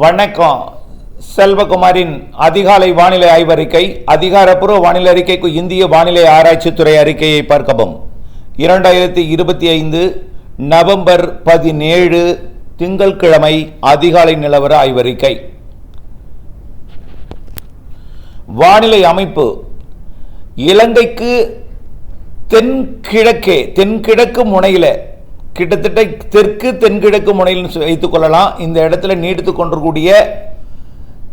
வணக்கம். செல்வகுமாரின் அதிகாலை வானிலை ஆய்வறிக்கை அதிகாரப்பூர்வ வானிலை அறிக்கைக்கு இந்திய வானிலை ஆராய்ச்சித்துறை அறிக்கையை பார்க்கவும். இரண்டாயிரத்தி இருபத்தி ஐந்து நவம்பர் பதினேழு திங்கள்கிழமை அதிகாலை நிலவர ஆய்வறிக்கை வானிலை அமைப்பு. இலங்கைக்கு தென்கிழக்கே தென்கிழக்கு முனையில் கிட்டத்தட்ட தெற்கு தென்கிழக்கு முனையில் வைத்துக் கொள்ளலாம். இந்த இடத்துல நீடித்து கொண்டிருக்கூடிய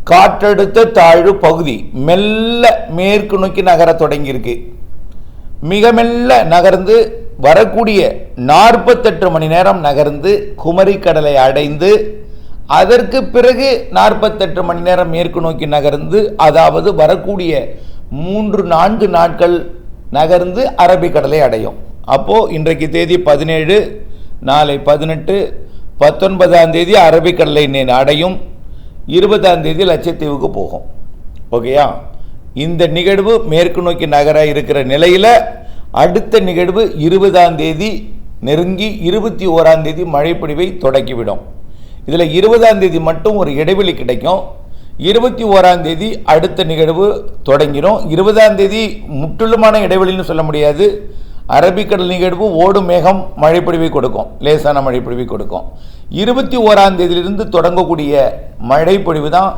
காற்றழுத்த தாழ்வு பகுதி மெல்ல மேற்கு நோக்கி நகர தொடங்கியிருக்கு. மிக மெல்ல நகர்ந்து வரக்கூடிய நாற்பத்தெட்டு மணி நேரம் நகர்ந்து குமரி கடலை அடைந்து அதற்கு பிறகு நாற்பத்தெட்டு மணி நேரம் மேற்கு நோக்கி நகர்ந்து அதாவது வரக்கூடிய மூன்று நான்கு நாட்கள் நகர்ந்து அரபிக்கடலை அடையும். அப்போது இன்றைக்கு தேதி பதினேழு நாளை பதினெட்டு பத்தொன்பதாம் தேதி அரபிக்கடலை நே- அடையும். இருபதாம் தேதி லட்சத்தீவுக்கு போகும். ஓகேயா? இந்த நிகழ்வு மேற்கு நோக்கி நகர இருக்கிற நிலையில் அடுத்த நிகழ்வு இருபதாம் தேதி நெருங்கி இருபத்தி ஓராம் தேதி மழைப்பொழிவை தொடக்கிவிடும். இதில் இருபதாம் தேதி மட்டும் ஒரு இடைவெளி கிடைக்கும். இருபத்தி ஓராம் தேதி அடுத்த நிகழ்வு தொடங்கிடும் இருபதாம் தேதி முற்றிலுமான இடைவெளின்னு சொல்ல முடியாது. அரபிக்கடல் நிகழ்வு ஓடும் மேகம் மழைப்பொழிவை கொடுக்கும் லேசான மழைப்பொழிவை கொடுக்கும். இருபத்தி ஓராம் தேதியிலிருந்து தொடங்கக்கூடிய மழைப்பொழிவு தான்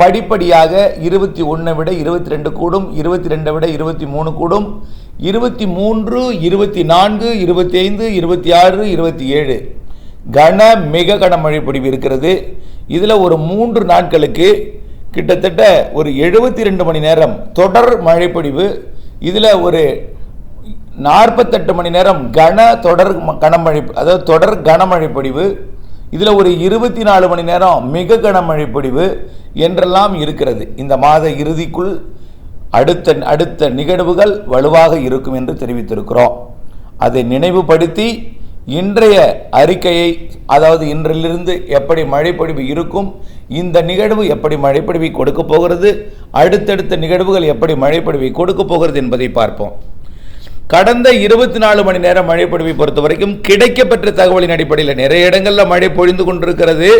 படிப்படியாக இருபத்தி ஒன்றை விட இருபத்தி ரெண்டு கூடும் இருபத்தி ரெண்டை விட இருபத்தி மூணு கூடும் இருபத்தி மூன்று இருபத்தி நான்கு இருபத்தி ஐந்து இருபத்தி ஆறு இருபத்தி ஏழு கன மிக கன மழைப்பொழிவு இருக்கிறது. இதில் ஒரு மூன்று நாட்களுக்கு கிட்டத்தட்ட ஒரு எழுபத்தி ரெண்டு மணி நேரம் தொடர் மழைப்பொழிவு. இதில் ஒரு நாற்பத்தெட்டு மணி நேரம் கன தொடர் கனமழை அதாவது தொடர் கனமழை பொழிவு இதில் ஒரு இருபத்தி நாலு மணி நேரம் மிக கனமழை பொழிவு என்றெல்லாம் இருக்கிறது. இந்த மாத இறுதிக்குள் அடுத்த அடுத்த நிகழ்வுகள் வலுவாக இருக்கும் என்று தெரிவித்திருக்கிறோம். அதை நினைவுபடுத்தி இன்றைய அறிக்கையை அதாவது இன்றிலிருந்து எப்படி மழைப்பொழிவு இருக்கும் இந்த நிகழ்வு எப்படி மழைப்பொழிவை கொடுக்க போகிறது அடுத்தடுத்த நிகழ்வுகள் எப்படி மழைப்பொழிவை கொடுக்க போகிறது என்பதை பார்ப்போம். கடந்த இருபத்தி நாலு மணி நேரம் மழை பொழிவை பொறுத்த வரைக்கும் கிடைக்கப்பெற்ற தகவலின் அடிப்படையில் நிறைய இடங்களில் மழை பொழிந்து கொண்டிருக்கிறது.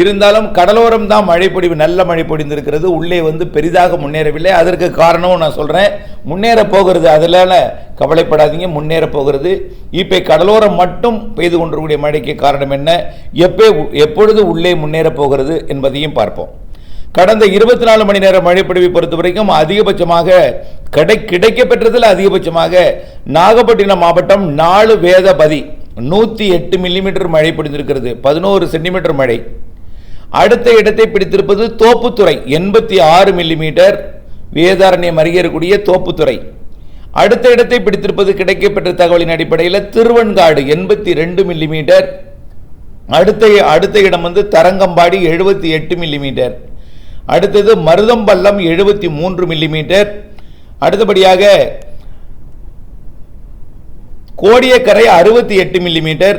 இருந்தாலும் கடலோரம் தான் மழை பொழிவு நல்ல மழை பொழிந்திருக்கிறது. உள்ளே வந்து பெரிதாக முன்னேறவில்லை. அதற்கு காரணமும் நான் சொல்கிறேன் முன்னேற போகிறது அதில் கவலைப்படாதீங்க. முன்னேற போகிறது. இப்போ கடலோரம் மட்டும் பெய்து கொண்டிருக்கக்கூடிய மழைக்கு காரணம் என்ன? எப்போ எப்பொழுது உள்ளே முன்னேற போகிறது என்பதையும் பார்ப்போம். கடந்த இருபத்தி நாலு மணி நேர மழைப்பொழிவை பொறுத்த வரைக்கும் அதிகபட்சமாக கிடை கிடைக்க பெற்றதில் அதிகபட்சமாக நாகப்பட்டினம் மாவட்டம் நாலு வேதபதி நூற்றி எட்டு மில்லிமீட்டர் மழை பொழிந்திருக்கிறது பதினோரு சென்டிமீட்டர் மழை. அடுத்த இடத்தை பிடித்திருப்பது தோப்புத்துறை எண்பத்தி ஆறு மில்லிமீட்டர் வேதாரண்யம் அருகே இருக்கக்கூடிய தோப்புத்துறை. அடுத்த இடத்தை பிடித்திருப்பது கிடைக்கப்பெற்ற தகவலின் அடிப்படையில் திருவன்காடு எண்பத்தி ரெண்டு மில்லிமீட்டர் அடுத்த அடுத்த இடம் வந்து தரங்கம்பாடி எழுபத்தி எட்டு மில்லிமீட்டர் அடுத்தது மருதம்பள்ளம் எழுபத்தி மூன்று மில்லிமீட்டர் அடுத்தபடியாக கோடியக்கரை அறுபத்தி எட்டு மில்லிமீட்டர்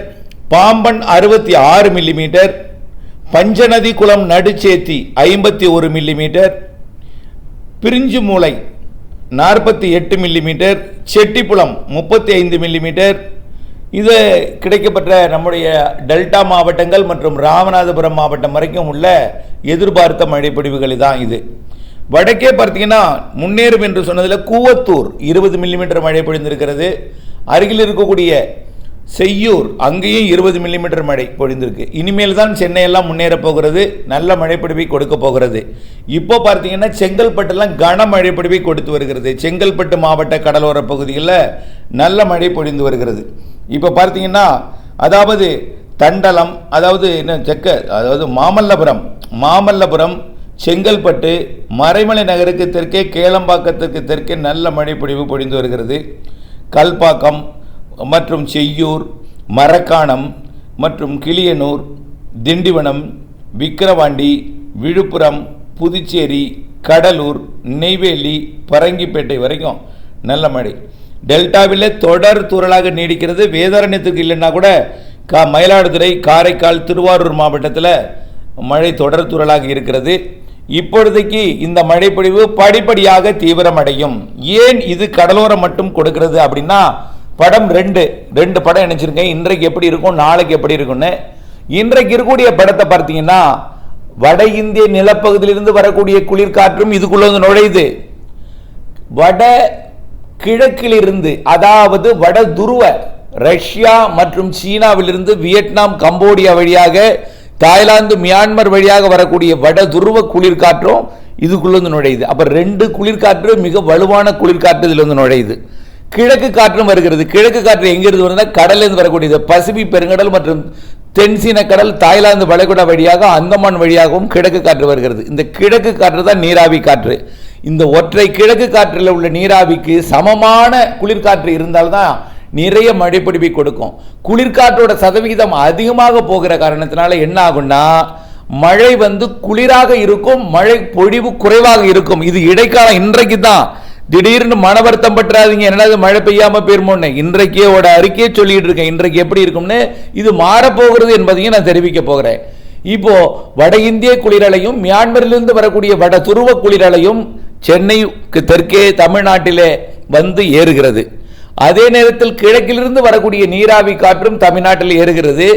பாம்பன் அறுபத்தி ஆறு மில்லிமீட்டர் பஞ்சநதி குளம் நடுச்சேத்தி ஐம்பத்தி ஒரு மில்லிமீட்டர் பிரிஞ்சு மூளை நாற்பத்தி எட்டு மில்லிமீட்டர் செட்டிப்புளம் முப்பத்தி ஐந்து மில்லிமீட்டர் இது கிடைக்கப்பட்ட நம்முடைய டெல்டா மாவட்டங்கள் மற்றும் ராமநாதபுரம் மாவட்டம் வரைக்கும் உள்ள எதிர்பார்த்த மழைப்பொழிவுகள் தான் இது. வடக்கே பார்த்தீங்கன்னா முன்னேறும் என்று சொன்னதில் கூவத்தூர் இருபது மில்லிமீட்டர் மழை பொழிந்திருக்கிறது. அருகில் இருக்கக்கூடிய செய்யூர். அங்கேயும் இருபது மில்லிமீட்டர் மழை பொழிந்திருக்கு. இனிமேல் தான் சென்னையெல்லாம் முன்னேற போகிறது. நல்ல மழைப்பிடிவை கொடுக்க போகிறது. இப்போ பார்த்தீங்கன்னா செங்கல்பட்டுலாம் கன மழைப்பிடிவை கொடுத்து வருகிறது. செங்கல்பட்டு மாவட்ட கடலோர பகுதிகளில் நல்ல மழை பொழிந்து வருகிறது. இப்போ பார்த்தீங்கன்னா அதாவது தண்டலம் அதாவது என்ன செக்க அதாவது மாமல்லபுரம் மாமல்லபுரம் செங்கல்பட்டு மறைமலை நகருக்கு தெற்கே கேளம்பாக்கத்திற்கு தெற்கே நல்ல மழை பொழிவு பொழிந்து வருகிறது. கல்பாக்கம் மற்றும் செய்யூர் மரக்காணம் மற்றும் கிளியனூர் திண்டிவனம் விக்கிரவாண்டி விழுப்புரம் புதுச்சேரி கடலூர் நெய்வேலி பரங்கிப்பேட்டை வரைக்கும். நல்ல மழை. டெல்டாவில் தொடர் தூறலாக நீடிக்கிறது. வேதாரண்யத்துக்கு இல்லைன்னா கூட கா மயிலாடுதுறை காரைக்கால் திருவாரூர் மாவட்டத்தில் மழை தொடர் தூறலாக இருக்கிறது. இப்பொழுதைக்கு இந்த மழைப்பொழிவு படிப்படியாக தீவிரமடையும். ஏன் இது கடலோரம் மட்டும் கொடுக்கிறது அப்படின்னா படம் ரெண்டு ரெண்டு படம் நினைச்சிருக்கேன் இன்றைக்கு எப்படி இருக்கும் நாளைக்கு எப்படி இருக்கும்னு. இன்றைக்கு இருக்கக்கூடிய படத்தை பார்த்தீங்கன்னா வட இந்திய நிலப்பகுதியிலிருந்து வரக்கூடிய குளிர்காற்றும் இதுக்குள்ள வந்து நுழையுது. வட கிழக்கிலிருந்து அதாவது வட துருவ ரஷ்யா மற்றும் சீனாவிலிருந்து வியட்நாம் கம்போடியா வழியாக தாய்லாந்து மியான்மர் வழியாக வரக்கூடிய வட துருவ குளிர்காற்றும் இதுக்குள்ள வந்து நுழையுது. அப்போ ரெண்டு குளிர்காற்று மிக வலுவான குளிர்காற்று இதில் வந்து நுழையுது. கிழக்கு காற்றும் வருகிறது. கிழக்கு காற்று எங்கிருந்து வருதுன்னா கடல்லேருந்து வரக்கூடியது. பசிபி பெருங்கடல் மற்றும் தென்சீன கடல் தாய்லாந்து வளைகுடா வழியாக அந்தமான் வழியாகவும் கிழக்கு காற்று வருகிறது. இந்த கிழக்கு காற்று தான் நீராவி காற்று. இந்த ஒற்றை கிழக்கு காற்றில் உள்ள நீராவிக்கு சமமான குளிர்காற்று இருந்தால்தான் நிறைய மழைப்பிடிப்பை கொடுக்கும். குளிர்காற்றோட சதவிகிதம் அதிகமாக போகிற காரணத்தினால என்ன ஆகும்னா மழை வந்து குளிராக இருக்கும் மழை பொழிவு குறைவாக இருக்கும். இது இடைக்காலம் இன்றைக்கு தான் திடீர்னு மன வருத்தம் பற்றாதீங்க. என்னது மழை பெய்யாம போயிருமோன்னு. இன்றைக்கோட அறிக்கையை சொல்லிட்டு இருக்கேன். இன்றைக்கு எப்படி இருக்கும்னு இது மாறப்போகிறது என்பதையும் நான் தெரிவிக்க போகிறேன். இப்போ வட இந்திய குளிரலையும் மியான்மரிலிருந்து வரக்கூடிய வட துருவ குளிரலையும் சென்னைக்கு தெற்கே தமிழ்நாட்டிலே வந்து ஏறுகிறது. அதே நேரத்தில் கிழக்கிலிருந்து வரக்கூடிய நீராவி காற்றும் தமிழ்நாட்டில் ஏறுகிறது.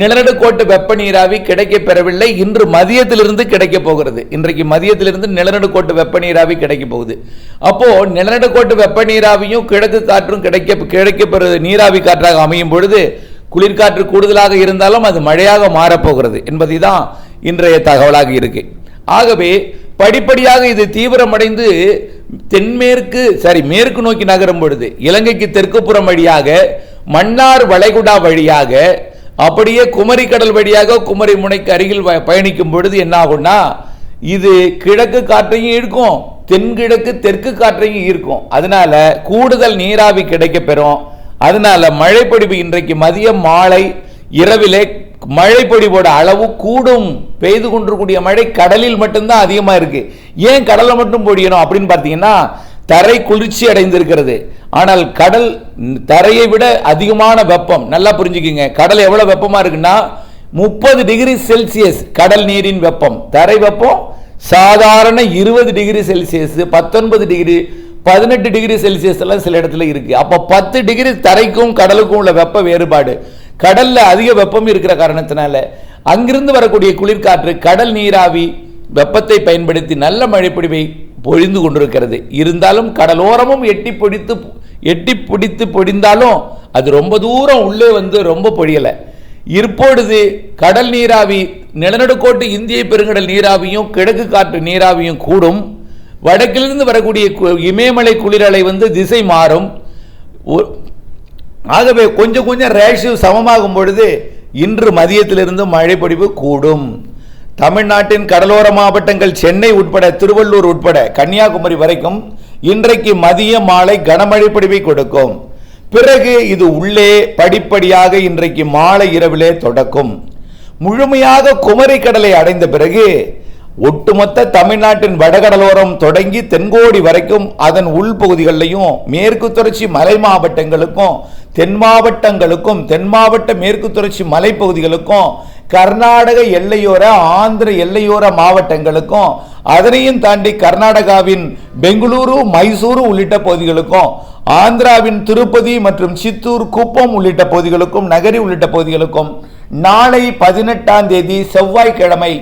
நிலநடுக்கோட்டு வெப்ப நீராவி கிடைக்க பெறவில்லை. இன்று மதியத்திலிருந்து கிடைக்கப் போகிறது. இன்றைக்கு மதியத்திலிருந்து நிலநடுக்கோட்டு வெப்ப நீராவி கிடைக்க போகுது. அப்போ நிலநடுக்கோட்டு வெப்ப நீராவியும் கிழக்கு காற்றும் கிடைக்க கிடைக்க நீராவி காற்றாக அமையும் பொழுது குளிர்காற்று கூடுதலாக இருந்தாலும் அது மழையாக மாறப்போகிறது என்பதை தான் இன்றைய தகவலாக இருக்கு. ஆகவே படிப்படியாக இது தீவிரமடைந்து தென்மேற்கு சரி மேற்கு நோக்கி நகரும் பொழுது இலங்கைக்கு தெற்கு புறம் வழியாக மன்னார் வளைகுடா வழியாக அப்படியே குமரி கடல் வழியாக குமரி முனைக்கு அருகில் பயணிக்கும் பொழுது என்ன ஆகும்னா இது கிழக்கு காற்றையும் ஈர்க்கும் தென்கிழக்கு தெற்கு காற்றையும் ஈர்க்கும். அதனால கூடுதல் நீராவி கிடைக்க பெறும் அதனால மழைப்பொடிவு இன்றைக்கு மதியம் மாலை இரவிலே மழைப்பொழிவோட அளவு கூடும். பெய்து கொண்டிருக்கூடிய மழை கடலில் மட்டும்தான் அதிகமாக இருக்கு. ஏன் கடலை மட்டும் பொழியணும் அப்படின்னு பார்த்தீங்கன்னா தரை குளிர்ச்சி அடைந்திருக்கிறது. ஆனால் கடல் தரையை விட அதிகமான வெப்பம். நல்லா புரிஞ்சுக்கிங்க. கடல் எவ்வளோ வெப்பமாக இருக்குன்னா முப்பது டிகிரி செல்சியஸ் கடல் நீரின் வெப்பம். தரை வெப்பம் சாதாரண இருபது டிகிரி செல்சியஸ் பத்தொன்பது டிகிரி பதினெட்டு டிகிரி செல்சியஸ் எல்லாம் சில இடத்துல இருக்கு. அப்போ பத்து டிகிரி தரைக்கும் கடலுக்கும் உள்ள வெப்ப வேறுபாடு. கடலில் அதிக வெப்பம் இருக்கிற காரணத்தினால அங்கிருந்து வரக்கூடிய குளிர்காற்று கடல் நீராவி வெப்பத்தை பயன்படுத்தி நல்ல மழைப்பொழிவை பொழிந்து கொண்டிருக்கிறது. இருந்தாலும் கடலோரமும் எட்டி பிடித்து எட்டி பிடித்து பொழிந்தாலும் அது ரொம்ப தூரம் உள்ளே வந்து ரொம்ப பொழியலை. இப்பொழுது கடல் நீராவி நிலநடுக்கோட்டு இந்திய பெருங்கடல் நீராவியும் கிழக்கு காற்று நீராவியும் கூடும். வடக்கிலிருந்து வரக்கூடிய கு- இமயமலை குளிரலை வந்து திசை மாறும். ஒ- ஆகவே கொஞ்சம் கொஞ்சம் ரேஷியோ சமமாகும் பொழுது இன்று மதியத்திலிருந்து மழைப்பொழிவு கூடும். தமிழ்நாட்டின் கடலோர மாவட்டங்கள் சென்னை உட்பட திருவள்ளூர் உட்பட கன்னியாகுமரி வரைக்கும் இன்றைக்கு மதிய மாலை கனமழை பொழிவை கொடுக்கும். பிறகு இது உள்ளே படிப்படியாக இன்றைக்கு மாலை இரவிலே தொடக்கும். முழுமையாக குமரி கடலை அடைந்த பிறகு ஒட்டுமொத்த தமிழ்நாட்டின் வடகடலோரம் தொடங்கி தென்கோடி வரைக்கும் அதன் உள்பகுதிகளிலையும் மேற்கு தொடர்ச்சி மலை மாவட்டங்களுக்கும் தென் மாவட்டங்களுக்கும் தென் மாவட்ட மேற்கு தொடர்ச்சி மலைப்பகுதிகளுக்கும் கர்நாடக எல்லையோர ஆந்திர எல்லையோர மாவட்டங்களுக்கும் அதனையும் தாண்டி கர்நாடகாவின் பெங்களூரு மைசூரு உள்ளிட்ட பகுதிகளுக்கும் ஆந்திராவின் திருப்பதி மற்றும் சித்தூர் குப்பம் உள்ளிட்ட பகுதிகளுக்கும் நகரி உள்ளிட்ட பகுதிகளுக்கும் நாளை பதினெட்டாம் தேதி செவ்வாய்க்கிழமை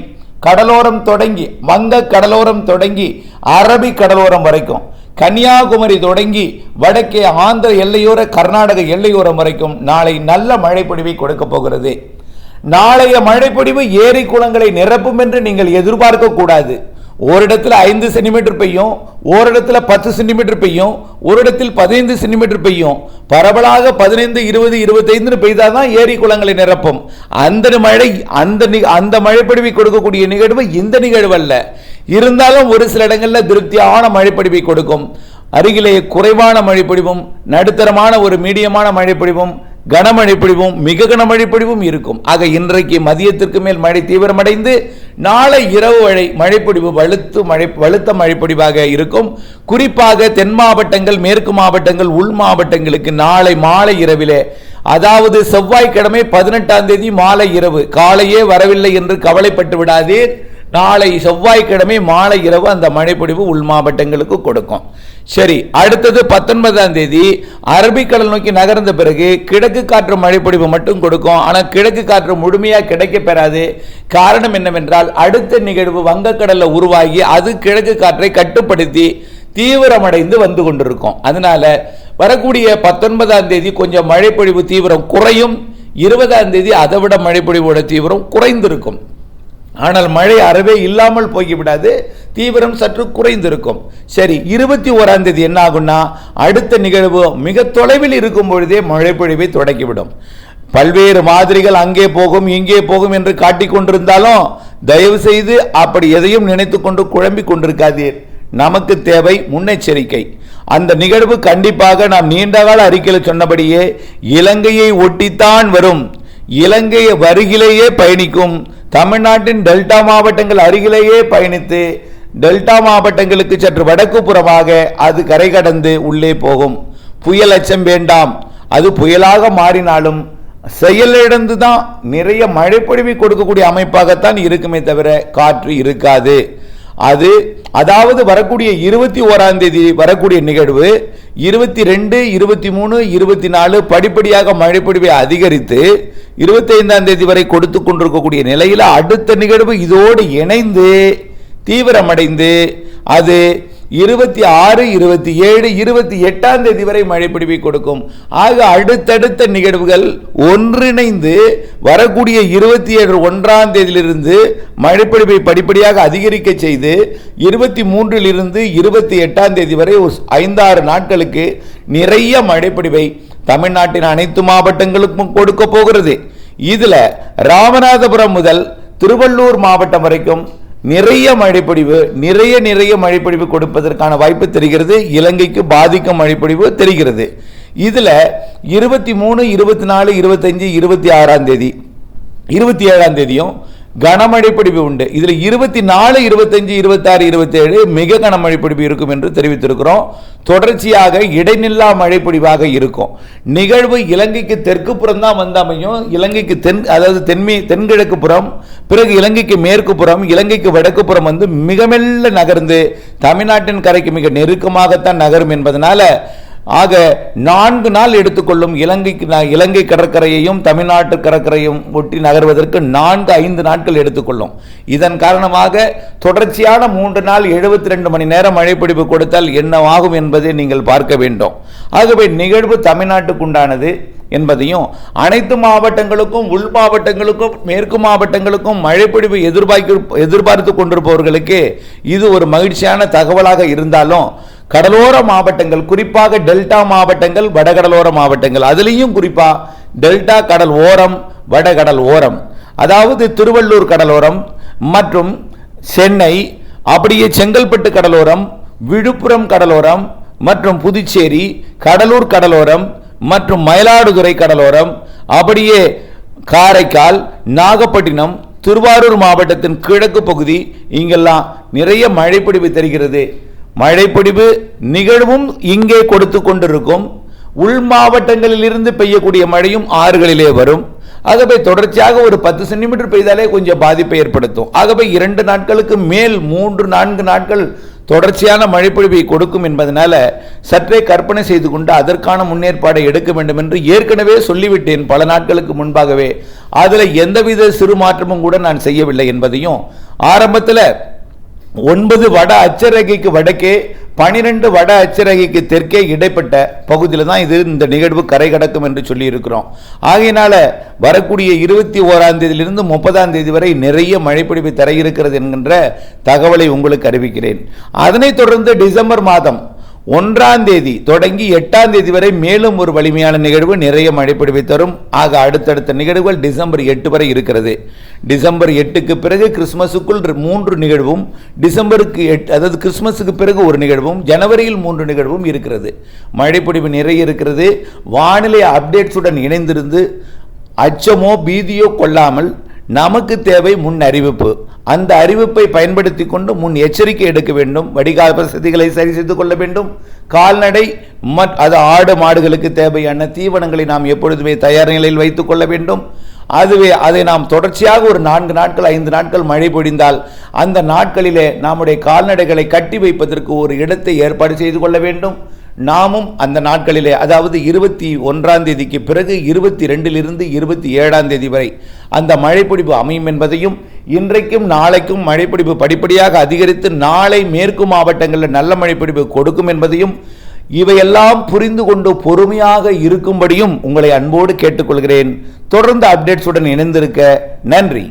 கடலோரம் தொடங்கி வங்க கடலோரம் தொடங்கி அரபிக் கடலோரம் வரைக்கும். கன்னியாகுமரி தொடங்கி வடக்கே ஆந்திர எல்லையோர கர்நாடக எல்லையோரம் வரைக்கும் நாளை நல்ல மழைப்பொழிவை கொடுக்க போகிறது. நாளைய மழைப்பொழிவு ஏரி குளங்களை நிரப்பும் என்று நீங்கள் எதிர்பார்க்க கூடாது. ஓரிடத்தில் ஐந்து சென்டிமீட்டர் பெய்யும் ஓரிடத்தில் பத்து சென்டிமீட்டர் பெய்யும் ஒரு இடத்தில் பதினைந்து சென்டிமீட்டர் பெய்யும். பரவலாக பதினைந்து இருபது இருபத்தைந்து பெய்தாதான் ஏரி குளங்களை நிரப்பும். அந்த மழை அந்த அந்த மழைப்படிவை கொடுக்கக்கூடிய நிகழ்வு இந்த நிகழ்வு அல்ல. இருந்தாலும் ஒரு சில இடங்களில் திருப்தியான மழைப்படிவை கொடுக்கும். அருகிலேயே குறைவான மழைப்பொழிவும் நடுத்தரமான ஒரு மீடியமான மழைப்பொழிவும் கனமழை பொழிவும் மிக கனமழை பொழிவும் இருக்கும். ஆக இன்றைக்கு மதியத்திற்கு மேல் மழை தீவிரமடைந்து நாளை இரவு வழி மழைப்பொழிவு வலுத்து மழை வலுத்த மழைப்பொழிவாக இருக்கும். குறிப்பாக தென் மாவட்டங்கள் மேற்கு மாவட்டங்கள் உள் மாவட்டங்களுக்கு நாளை மாலை இரவிலே அதாவது செவ்வாய்க்கிழமை பதினெட்டாம் தேதி மாலை இரவு. காலையே வரவில்லை என்று கவலைப்பட்டு விடாதீர். நாளை செவ்வாய்க்கிழமை மாலை இரவு அந்த மழைப்பொழிவு உள் மாவட்டங்களுக்கு கொடுக்கும். சரி அடுத்தது பத்தொன்பதாம் தேதி அரபிக்கடல் நோக்கி நகர்ந்த பிறகு கிழக்கு காற்று மழைப்பொழிவு மட்டும் கொடுக்கும். ஆனால் கிழக்கு காற்று முழுமையாக கிடைக்க பெறாது. காரணம் என்னவென்றால் அடுத்த நிகழ்வு வங்கக்கடலில் உருவாகி அது கிழக்கு காற்றை கட்டுப்படுத்தி தீவிரமடைந்து வந்து கொண்டிருக்கும். அதனால வரக்கூடிய பத்தொன்பதாம் தேதி கொஞ்சம் மழைப்பொழிவு தீவிரம் குறையும். இருபதாம் தேதி அதை விட மழைப்பொழிவோட தீவிரம் குறைந்திருக்கும். ஆனால் மழை அறவே இல்லாமல் போய்விடாது. தீவிரம் சற்று குறைந்திருக்கும். சரி இருபத்தி ஓராம் தேதி என்ன ஆகும்னா அடுத்த நிகழ்வு மிக தொலைவில் இருக்கும் பொழுதே மழைப்பொழிவை தொடங்கிவிடும் பல்வேறு மாதிரிகள் அங்கே போகும் இங்கே போகும் என்று காட்டிக் கொண்டிருந்தாலும் தயவு செய்து அப்படி எதையும் நினைத்து கொண்டு குழம்பி கொண்டிருக்காதீர். நமக்கு தேவை முன்னெச்சரிக்கை. அந்த நிகழ்வு கண்டிப்பாக நாம் நீண்டகால அறிக்கையில் சொன்னபடியே இலங்கையை ஒட்டித்தான் வரும். இலங்கையை வருகிலேயே பயணிக்கும். தமிழ்நாட்டின் டெல்டா மாவட்டங்கள் அருகிலேயே பயணித்து டெல்டா மாவட்டங்களுக்கு சற்று வடக்கு புறமாக அது கரை கடந்து உள்ளே போகும். புயல் அச்சம் வேண்டாம். அது புயலாக மாறினாலும் செயலிழந்து தான் நிறைய மழைப்பொழிவை கொடுக்கக்கூடிய அமைப்பாகத்தான் இருக்குமே தவிர காற்று இருக்காது. அது அதாவது வரக்கூடிய இருபத்தி ஓராம் தேதி வரக்கூடிய நிகழ்வு இருபத்தி ரெண்டு இருபத்தி மூணு இருபத்தி நாலு படிப்படியாக மழைப்பொழிவை அதிகரித்து இருபத்தைந்தாம் தேதி வரை கொடுத்து கொண்டிருக்கக்கூடிய நிலையில் அடுத்த நிகழ்வு இதோடு இணைந்து தீவிரமடைந்து அது இருபத்தி ஆறு இருபத்தி ஏழு இருபத்தி எட்டாம் தேதி வரை மழைப்பிடிவை கொடுக்கும். ஆக அடுத்தடுத்த நிகழ்வுகள் ஒன்றிணைந்து வரக்கூடிய இருபத்தி ஏழு ஒன்றாம் தேதியிலிருந்து மழைப்பிடிவை படிப்படியாக அதிகரிக்க செய்து இருபத்தி மூன்றிலிருந்து இருபத்தி எட்டாம் தேதி வரை ஒரு ஐந்தாறு நாட்களுக்கு நிறைய மழைப்பிடிவை தமிழ்நாட்டின் அனைத்து மாவட்டங்களுக்கும் கொடுக்க போகிறது. இதில் ராமநாதபுரம் முதல் திருவள்ளூர் மாவட்டம் வரைக்கும் நிறைய மழைப்பொழிவு நிறைய நிறைய மழைப்பொழிவு கொடுப்பதற்கான வாய்ப்பு தெரிகிறது. இலங்கைக்கு பாதிக்கும் மழைப்பொழிவு தெரிகிறது. இதில் இருபத்தி மூணு இருபத்தி நாலு இருபத்தஞ்சு இருபத்தி ஆறாம் தேதி இருபத்தி ஏழாம் தேதியும் கனமழை பிடிப்பு உண்டு. இதில் இருபத்தி நாலு இருபத்தஞ்சு இருபத்தாறு இருபத்தேழு மிக கனமழை பிடிப்பு இருக்கும் என்று தெரிவித்திருக்கிறோம். தொடர்ச்சியாக இடைநில்லா மழை பொழிவாக இருக்கும். நிகழ்வு இலங்கைக்கு தெற்கு புறம் தான் வந்து அமையும். இலங்கைக்கு தென் அதாவது தென்மே தென்கிழக்கு புறம் பிறகு இலங்கைக்கு மேற்கு புறம் இலங்கைக்கு வடக்கு புறம் வந்து மிக மெல்ல நகர்ந்து தமிழ்நாட்டின் கரைக்கு மிக நெருக்கமாகத்தான் நகரும் என்பதனால ஆக நான்கு நாள் எடுத்துக்கொள்ளும் இலங்கைக்கு இலங்கை கடற்கரையையும் தமிழ்நாட்டு கடற்கரையும் ஒட்டி நகர்வதற்கு நான்கு ஐந்து நாட்கள் எடுத்துக்கொள்ளும். இதன் காரணமாக தொடர்ச்சியான மூன்று நாள் எழுபத்தி ரெண்டு மணி நேரம் மழைப்பிடிப்பு கொடுத்தால் என்னவாகும் என்பதை நீங்கள் பார்க்க வேண்டும். ஆகவே நிகழ்வு தமிழ்நாட்டுக்குண்டானது என்பதையும் அனைத்து மாவட்டங்களுக்கும் உள் மாவட்டங்களுக்கும் மேற்கு மாவட்டங்களுக்கும் மழைப்பிடிவு எதிர்பார்க்க எதிர்பார்த்து கொண்டிருப்பவர்களுக்கு இது ஒரு மகிழ்ச்சியான தகவலாக இருந்தாலும் கடலோர மாவட்டங்கள் குறிப்பாக டெல்டா மாவட்டங்கள் வடகடலோர மாவட்டங்கள். அதுலேயும் குறிப்பாக டெல்டா கடல் ஓரம் வடகடல் ஓரம். அதாவது திருவள்ளூர் கடலோரம் மற்றும் சென்னை அப்படியே செங்கல்பட்டு கடலோரம் விழுப்புரம் கடலோரம் மற்றும் புதுச்சேரி கடலூர் கடலோரம் மற்றும் மயிலாடுதுறை கடலோரம் அப்படியே காரைக்கால் நாகப்பட்டினம் திருவாரூர் மாவட்டத்தின் கிழக்கு பகுதி இங்கெல்லாம் நிறைய மழைப்பிடிவு தெரிகிறது. மழைப்பொடிவு நிகழ்வும் இங்கே கொடுத்து கொண்டிருக்கும். உள் மாவட்டங்களிலிருந்து பெய்யக்கூடிய மழையும் ஆறுகளிலே வரும். ஆகவே தொடர்ச்சியாக ஒரு பத்து சென்டிமீட்டர் பெய்தாலே கொஞ்சம் பாதிப்பை ஏற்படுத்தும். ஆகவே இரண்டு நாட்களுக்கு மேல் மூன்று நான்கு நாட்கள் தொடர்ச்சியான மழைப்பொழிவை கொடுக்கும் என்பதனால சற்றே கற்பனை செய்து கொண்டு அதற்கான முன்னேற்பாடை எடுக்க வேண்டும் என்று ஏற்கனவே சொல்லிவிட்டேன் பல நாட்களுக்கு முன்பாகவே. அதில் எந்தவித சிறு மாற்றமும் கூட நான் செய்யவில்லை என்பதையும் ஆரம்பத்தில் ஒன்பது வட அச்சரகைக்கு வடக்கே பனிரெண்டு வட அச்சரகைக்கு தெற்கே இடைப்பட்ட பகுதியில் தான் இது இந்த நிகழ்வு கரை கடக்கும் என்று சொல்லியிருக்கிறோம். ஆகையினால வரக்கூடிய இருபத்தி ஓராம் தேதியிலிருந்து முப்பதாம் தேதி வரை நிறைய மழைப்பிடிப்பு தர இருக்கிறது என்கின்ற தகவலை உங்களுக்கு அறிவிக்கிறேன். அதனைத் தொடர்ந்து டிசம்பர் மாதம் ஒன்றாம் தேதி தொடங்கி எட்டாம் தேதி வரை மேலும் ஒரு வலிமையான நிகழ்வு நிறைய மழைப்பிடிவை தரும். ஆக அடுத்தடுத்த நிகழ்வுகள் டிசம்பர் எட்டு வரை இருக்கிறது. டிசம்பர் எட்டுக்கு பிறகு கிறிஸ்மஸுக்குள் மூன்று நிகழ்வும் டிசம்பருக்கு எட்டு அதாவது கிறிஸ்மஸுக்கு பிறகு ஒரு நிகழ்வும் ஜனவரியில் மூன்று நிகழ்வும் இருக்கிறது. மழைப்பிடிவு நிறைய இருக்கிறது. வானிலை அப்டேட்ஸுடன் இணைந்திருந்து அச்சமோ பீதியோ கொள்ளாமல் நமக்கு தேவை முன் அறிவிப்பு. அந்த அறிவிப்பை பயன்படுத்தி கொண்டு முன் எச்சரிக்கை எடுக்க வேண்டும். வடிகால் வசதிகளை சரி செய்து கொள்ள வேண்டும். கால்நடை மற் அது ஆடு மாடுகளுக்கு தேவையான தீவனங்களை நாம் எப்பொழுதுமே தயார் நிலையில் வைத்துக் கொள்ள வேண்டும். அதுவே அதை நாம் தொடர்ச்சியாக ஒரு நான்கு நாட்கள் ஐந்து நாட்கள் மழை பொழிந்தால் அந்த நாட்களிலே நம்முடைய கால்நடைகளை கட்டி வைப்பதற்கு ஒரு இடத்தை ஏற்பாடு செய்து கொள்ள வேண்டும். நாமும் அந்த நாட்களிலே அதாவது இருபத்தி ஒன்றாம் தேதிக்கு பிறகு இருபத்தி ரெண்டிலிருந்து இருபத்தி ஏழாம் தேதி வரை அந்த மழைப்பிடிப்பு அமையும் என்பதையும் இன்றைக்கும் நாளைக்கும் மழைப்பிடிப்பு படிப்படியாக அதிகரித்து நாளை மேற்கு மாவட்டங்களில் நல்ல மழைப்பிடிப்பு கொடுக்கும் என்பதையும் இவையெல்லாம் புரிந்து கொண்டு பொறுமையாக இருக்கும்படியும் உங்களை அன்போடு கேட்டுக்கொள்கிறேன். தொடர்ந்து அப்டேட்ஸுடன் இணைந்திருக்க நன்றி.